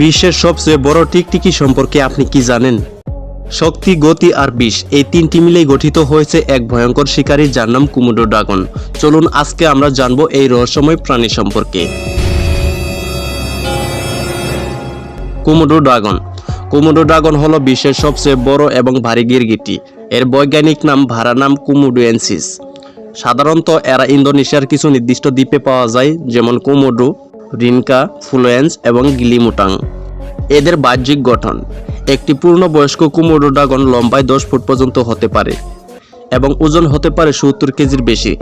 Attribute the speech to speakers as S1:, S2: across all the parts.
S1: বিশ্বের সবচেয়ে বড় টিকটিকি সম্পর্কে আপনি কি জানেন? শক্তি, গতি আর বিষ এই তিনটি মিলেই গঠিত হয়েছে এক ভয়ঙ্কর শিকারী যার নাম কুমুডো ড্রাগন। চলুন আজকে আমরা জানব এই রহস্যময় প্রাণী সম্পর্কে। কুমুডো ড্রাগন। কুমুডো ড্রাগন হলো বিশ্বের সবচেয়ে বড় এবং ভারী গিরগিটি। এর বৈজ্ঞানিক নাম ভারানাম কুমুডুয়েন্সিস। সাধারণত এরা ইন্দোনেশিয়ার কিছু নির্দিষ্ট দ্বীপে পাওয়া যায়, যেমন কুমুডু রিনকা, ফ্লুয়েন্স এবং গিলিমুটাং। এদের বাহ্যিক গঠন, একটি পূর্ণবয়স্ক কুমুডো ড্রাগন লম্বায় দশ ফুট পর্যন্ত হতে পারে এবং ওজন হতে পারে সত্তর কেজির বেশি।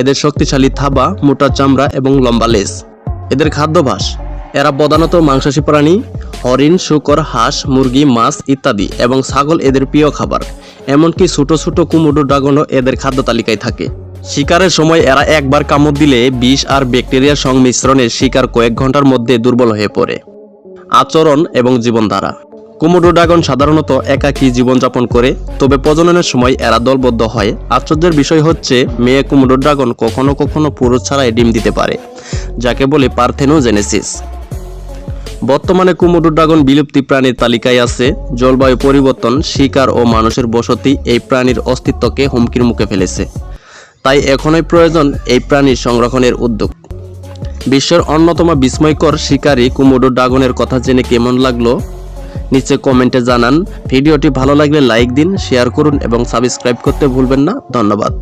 S1: এদের শক্তিশালী থাবা, মোটা চামড়া এবং লম্বা লেজ। এদের খাদ্যাভাস এরা প্রধানত মাংসাশী প্রাণী, হরিণ, শুকর, হাঁস, মুরগি, মাছ ইত্যাদি এবং ছাগল এদের প্রিয় খাবার। এমনকি ছোট ছোট কুমুডো ড্রাগনও এদের খাদ্য তালিকায় থাকে। শিকারের সময় এরা একবার কামড় দিলে বিষ আর ব্যাকটেরিয়ার সংমিশ্রণে শিকার কয়েক ঘণ্টার মধ্যে দুর্বল হয়ে পড়ে। আচরণ এবং জীবনধারা। কুমুডো ড্রাগন সাধারণত একাকী জীবনযাপন করে, তবে প্রজননের সময় এরা দলবদ্ধ হয়। আশ্চর্যের বিষয় হচ্ছে, মেয়ে কুমুডো ড্রাগন কখনো কখনো পুরুষ ছাড়াই ডিম দিতে পারে, যাকে বলে পার্থেনোজেনেসিস। বর্তমানে কুমুডো ড্রাগন বিলুপ্তি প্রাণীর তালিকায় আছে। জলবায়ু পরিবর্তন, শিকার ও মানুষের বসতি এই প্রাণীর অস্তিত্বকে হুমকির মুখে ফেলেছে। তাই এখনই প্রয়োজন এই প্রাণীর সংরক্ষণের উদ্যোগ। বিশ্বের অন্যতম বিস্ময়কর শিকারী কুমোডো ড্রাগনের কথা জেনে কেমন লাগল? নিচে কমেন্টে জানান। ভিডিওটি ভালো লাগলে লাইক দিন, শেয়ার করুন এবং সাবস্ক্রাইব করতে ভুলবেন না। ধন্যবাদ।